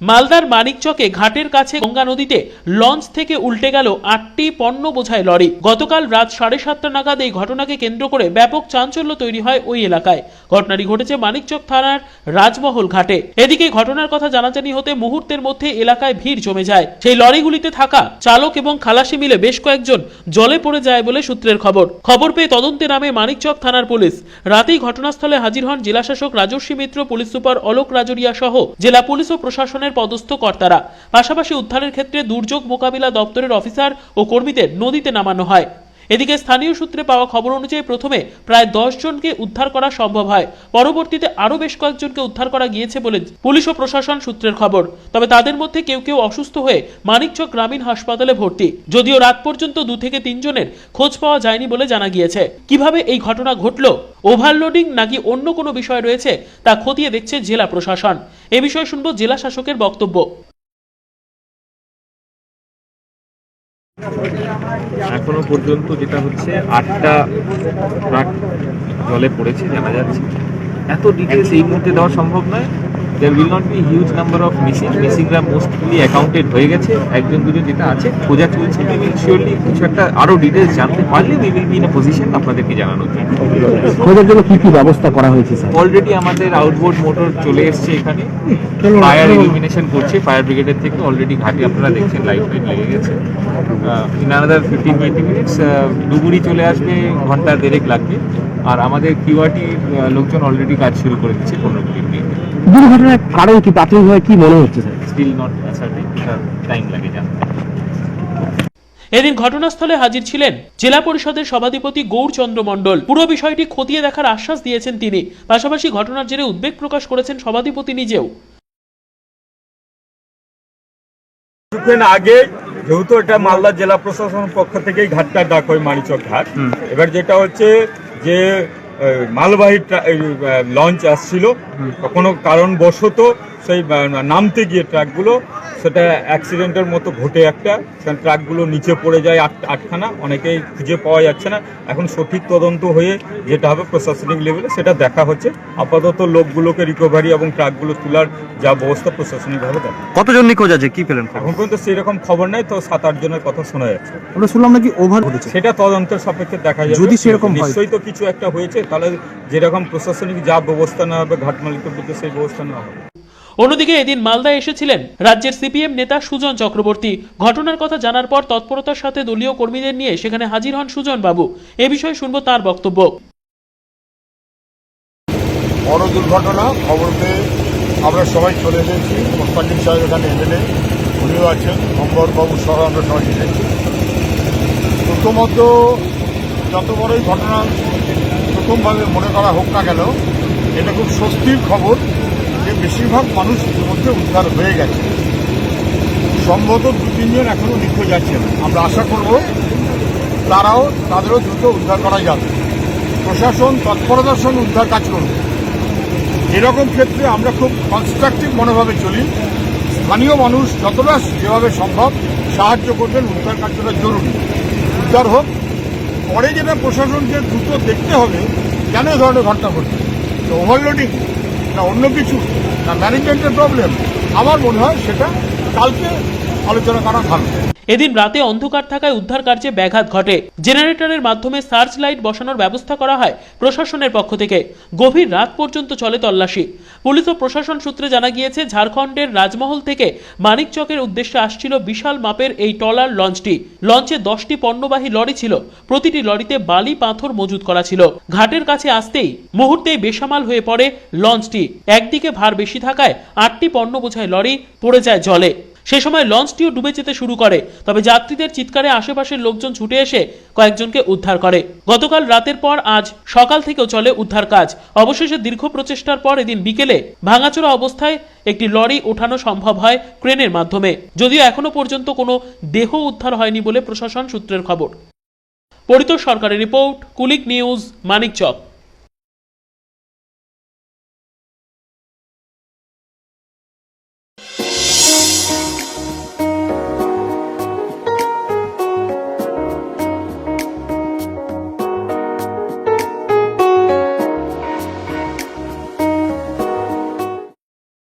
মালদার মানিকচকে ঘাটের কাছে গঙ্গা নদীতে লঞ্চ থেকে উল্টে গেল আটটি পণ্য বোঝায় লরি। গতকাল রাত সাড়ে সাতটা নাগাদ এই ঘটনাকে কেন্দ্র করে ব্যাপক চাঞ্চল্য তৈরি হয় ওই এলাকায়। ঘটনাটি ঘটেছে মানিকচক থানার রাজমহল ঘাটে। এদিকে ঘটনার কথা জানাজানি হতে মুহূর্তের মধ্যে এলাকায় ভিড় জমে যায়। সেই লরিগুলিতে থাকা চালক এবং খালাসি মিলে বেশ কয়েকজন জলে পড়ে যায় বলে সূত্রের খবর। খবর পেয়ে তদন্তে নামে মানিকচক থানার পুলিশ। রাতেই ঘটনাস্থলে হাজির হন জেলাশাসক রাজস্বী মিত্র, পুলিশ সুপার অলোক রাজরিয়া সহ জেলা পুলিশ ও প্রশাসনের পদস্থ কর্তারা। পাশাপাশি উদ্ধারের ক্ষেত্রে দুর্যোগ মোকাবিলা দপ্তরের অফিসার ও কর্মীদের নদীতে নামানো হয়। এদিকে স্থানীয় সূত্রে পাওয়া খবর অনুযায়ী প্রথমে প্রায় দশ জনকে উদ্ধার করা সম্ভব হয়। পরবর্তীতে আরও বেশ কয়েকজনকে উদ্ধার করা গিয়েছে বলে পুলিশ ও প্রশাসন সূত্রের খবর। তবে তাদের মধ্যে কেউ কেউ অসুস্থ হয়ে মানিকচক গ্রামীণ হাসপাতালে ভর্তি। যদিও রাত পর্যন্ত দু থেকে তিনজনের খোঁজ পাওয়া যায়নি বলে জানা গিয়েছে। কীভাবে এই ঘটনা ঘটল, ওভারলোডিং নাকি অন্য কোনো বিষয় রয়েছে, তা খতিয়ে দেখছে জেলা প্রশাসন। এ বিষয়ে শুনব জেলা শাসকের বক্তব্য। এখনও পর্যন্ত যেটা হচ্ছে, আটটা ট্রাক জলে পড়েছে, জানা যাচ্ছে। এত ডিটেলস এই মুহূর্তে দেওয়া সম্ভব নয়। There will not be huge number of missing মিসিংরা mostly accounted হয়ে গেছে। একজন দুজন যেটা আছে খোঁজা চলছে। উই উইল শিওরলি কিছু একটা আরও ডিটেলস জানতে পারলে we will be in position আপনাদেরকে জানানোর জন্য। খোঁজার জন্য কি কি ব্যবস্থা করা হয়েছে স্যার? অলরেডি আমাদের আউটবোর্ড মোটর চলে এসছে এখানে। ফায়ার ইলুমিনেশন করছে। ফায়ার ব্রিগেডের থেকে অলরেডি ঘাটে আপনারা দেখছেন লাইট ফাইট লেগে গেছে। In another fifteen twenty minutes ডুবুরি চলে আসবে ঘণ্টা দেড়েক লাগবে। আর আমাদের কিউআরটি লোকজন অলরেডি কাজ শুরু করে দিচ্ছে পনেরো মিনিট। দুর্ঘটনার কারণ কি প্রাথমিকভাবে কি মনে হচ্ছে স্যার? স্টিল নট টাইম লাগে এদিন ঘটনাস্থলে হাজির ছিলেন জেলা পরিষদের সভাধিপতি গৌরচন্দ্র মণ্ডল। পুরো বিষয়টি খতিয়ে দেখার আশ্বাস দিয়েছেন তিনি। পাশাপাশি ঘটনার জেরে উদ্বেগ প্রকাশ করেছেন সভাধিপতি নিজেও। কিছুক্ষণ আগে যেহেতু এটা মালদা জেলা প্রশাসনের পক্ষ থেকেই ঘাটটা ডাক হয় মানিচক ঘাট এবার যেটা হচ্ছে যে মালবাহী লঞ্চ আসছিল। কোনো কারণবশত সেই নামতে গিয়ে ট্রাকগুলো সেটা অ্যাক্সিডেন্টের মতো ঘটে একটা সেখানে ট্রাকগুলো নিচে পড়ে যায় আট আটখানা অনেকেই খুঁজে পাওয়া যাচ্ছে না। এখন সঠিক তদন্ত হয়ে যেটা হবে প্রশাসনিক লেভেলে সেটা দেখা হচ্ছে। আপাতত লোকগুলোকে রিকভারি এবং ট্রাকগুলো তোলার যা ব্যবস্থা প্রশাসনিকভাবে দেখা কতজন নিখোঁজ আছে? কি পেলেন এখন পর্যন্ত সেরকম খবর নাই তো সাত আট জনের কথা শোনা যাচ্ছে। আমরা শুনলাম নাকি ওভার ঘটেছে? সেটা তদন্তের সাপেক্ষে দেখা যাবে। যদি সেরকম নিশ্চয়ই তো কিছু একটা হয়েছে তাহলে যেরকম প্রশাসনিক যা ব্যবস্থা নেওয়া হবে ঘাট মালিকের বিরুদ্ধে সেই ব্যবস্থা নেওয়া হবে। অন্যদিকে এদিন মালদায় এসেছিলেন রাজ্যের সিপিএম নেতা সুজন চক্রবর্তী। ঘটনার কথা জানার পর তৎপরতার সাথে দলীয় কর্মীদের নিয়ে সেখানে হাজির হন সুজন বাবু। এ বিষয়ে শুনব তার বক্তব্য। বড় দুর্ঘটনা, খবর পেয়ে আমরা সবাই চলে এসেছি। মোস্তাকিম সাহেব এখানে এমএলএ উনিও আছেন, অম্বরবাবু সহ আমরা সবাই এসেছি। প্রথমত যত বড়ই ঘটনা প্রথমভাবে মনে করা হোক না কেন, এটা খুব স্বস্তির খবর। যে বেশিরভাগ মানুষ ইতিমধ্যে উদ্ধার হয়ে গেছে। সম্ভবত দু তিনজন এখনও নিখোঁজ আছেন আমরা আশা করব তারাও, তাদেরও দ্রুত উদ্ধার করা যাবে। প্রশাসন, তৎপরতার সঙ্গে উদ্ধার কাজ করবে। এরকম ক্ষেত্রে আমরা খুব কনস্ট্রাকটিভ মনোভাবে চলি। স্থানীয় মানুষ যতটা যেভাবে সম্ভব সাহায্য করবেন, উদ্ধার কার্যটা জরুরি। উদ্ধার হোক। পরে যেটা প্রশাসনকে দ্রুত দেখতে হবে, কেন ধরনের ঘটনা ঘটছে? তো ওভারলোডিং না অন্য কিছু। না ম্যানেজমেন্টের প্রবলেম আমার মনে হয় সেটা কালকে আলোচনা করা ভালো এদিন রাতে অন্ধকার থাকায় উদ্ধার কার্যে ব্যাঘাত ঘটে। জেনারেটরের মাধ্যমে সার্চ লাইট বসানোর ব্যবস্থা করা হয় প্রশাসনের পক্ষ থেকে। গভীর রাত পর্যন্ত চলে তল্লাশি। পুলিশ ও প্রশাসন সূত্রে জানা গিয়েছে, ঝাড়খণ্ডের রাজমহল থেকে মানিকচকের উদ্দেশ্যে আসছিল বিশাল মাপের এই টলার লঞ্চটি। লঞ্চে দশটি পণ্যবাহী লরি ছিল। প্রতিটি লরিতে বালি, পাথর মজুত করা ছিল। ঘাটের কাছে আসতেই মুহূর্তেই বেসামাল হয়ে পড়ে লঞ্চটি। একদিকে ভার বেশি থাকায় আটটি পণ্য বোঝাই লরি, পড়ে যায় জলে। সে সময় লঞ্চটিও ডুবে যেতে শুরু করে। তবে যাত্রীদের চিৎকারে আশেপাশের লোকজন ছুটে এসে কয়েকজনকে উদ্ধার করে। গতকাল রাতের পর আজ সকাল থেকেও চলে উদ্ধার কাজ। অবশেষে দীর্ঘ প্রচেষ্টার পর এদিন বিকেলে ভাঙাচোরা অবস্থায় একটি লরি ওঠানো সম্ভব হয় ক্রেনের মাধ্যমে। যদিও এখনও পর্যন্ত কোনো দেহ উদ্ধার হয়নি বলে প্রশাসন সূত্রের খবর। পরিতোষ সরকারের রিপোর্ট, কুলিক নিউজ, মানিকচক।